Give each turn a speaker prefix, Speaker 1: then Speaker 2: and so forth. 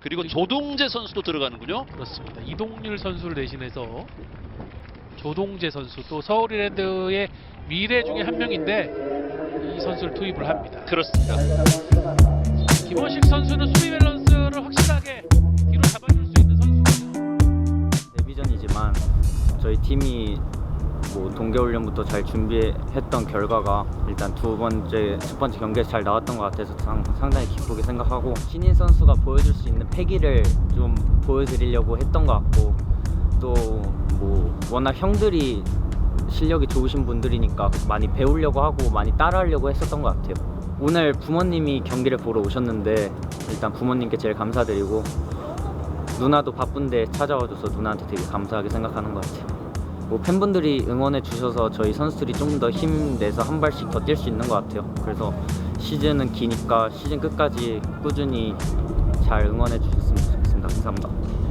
Speaker 1: 그리고 조동재 선수도 들어가는군요.
Speaker 2: 그렇습니다. 이동률 선수를 대신해서 조동재 선수 또 서울이랜드의 미래 중에 한 명인데 이 선수를 투입을 합니다.
Speaker 1: 그렇습니다.
Speaker 2: 김원식 선수는 수비 밸런스를 확실하게 뒤로 잡아줄 수 있는 선수거든요.
Speaker 3: 데뷔전이지만 저희 팀이 뭐 동계훈련부터 잘 준비했던 결과가 일단 두 번째, 첫 번째 경기에서 잘 나왔던 것 같아서 상, 상당히 기쁘게 생각하고 신인 선수가 보여줄 수 있는 패기를 좀 보여드리려고 했던 것 같고 또 뭐 워낙 형들이 실력이 좋으신 분들이니까 많이 배우려고 하고 많이 따라하려고 했었던 것 같아요. 오늘 부모님이 경기를 보러 오셨는데 일단 부모님께 제일 감사드리고 누나도 바쁜데 찾아와줘서 누나한테 되게 감사하게 생각하는 것 같아요. 뭐 팬분들이 응원해 주셔서 저희 선수들이 좀 더 힘내서 한 발씩 더 뛸 수 있는 것 같아요. 그래서 시즌은 기니까 시즌 끝까지 꾸준히 잘 응원해 주셨으면 좋겠습니다. 감사합니다.